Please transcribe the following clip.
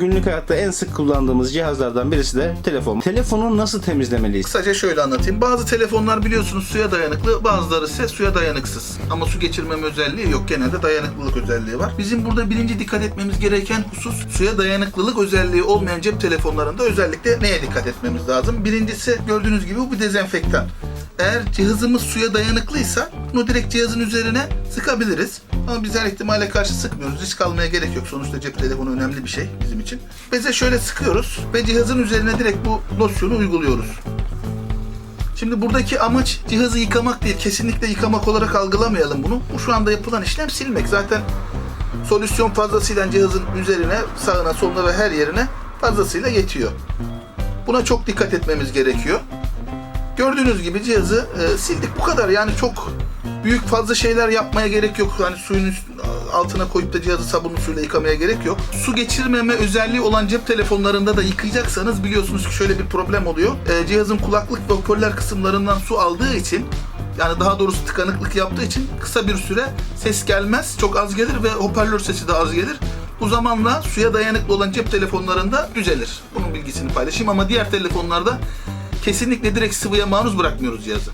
Günlük hayatta en sık kullandığımız cihazlardan birisi de telefon. Telefonu nasıl temizlemeliyiz? Kısaca şöyle anlatayım. Bazı telefonlar biliyorsunuz suya dayanıklı, bazıları ise suya dayanıksız. Ama su geçirmeme özelliği yok. Genelde dayanıklılık özelliği var. Bizim burada birinci dikkat etmemiz gereken husus suya dayanıklılık özelliği olmayan cep telefonlarında özellikle neye dikkat etmemiz lazım? Birincisi gördüğünüz gibi bu bir dezenfektan. Eğer cihazımız suya dayanıklıysa bunu direkt cihazın üzerine sıkabiliriz. Ama biz her ihtimale karşı sıkmıyoruz. Risk almaya gerek yok. Sonuçta cep telefonu önemli bir şey bizim için. Beze şöyle sıkıyoruz ve cihazın üzerine direkt bu losyonu uyguluyoruz. Şimdi buradaki amaç cihazı yıkamak değil. Kesinlikle yıkamak olarak algılamayalım bunu. Bu şu anda yapılan işlem silmek. Zaten solüsyon fazlasıyla cihazın üzerine, sağına, soluna ve her yerine fazlasıyla yetiyor. Buna çok dikkat etmemiz gerekiyor. Gördüğünüz gibi cihazı e, sildik. Bu kadar yani çok büyük fazla şeyler yapmaya gerek yok. Hani suyun altına koyup da cihazı sabunlu suyla yıkamaya gerek yok. Su geçirmeme özelliği olan cep telefonlarında da yıkayacaksanız biliyorsunuz ki şöyle bir problem oluyor. E, cihazın kulaklık ve hoparlör kısımlarından su aldığı için yani daha doğrusu tıkanıklık yaptığı için kısa bir süre ses gelmez. Çok az gelir ve hoparlör sesi de az gelir. Bu zamanla suya dayanıklı olan cep telefonlarında düzelir. Bunun bilgisini paylaşayım ama diğer telefonlarda kesinlikle direkt sıvıya maruz bırakmıyoruz cihazı.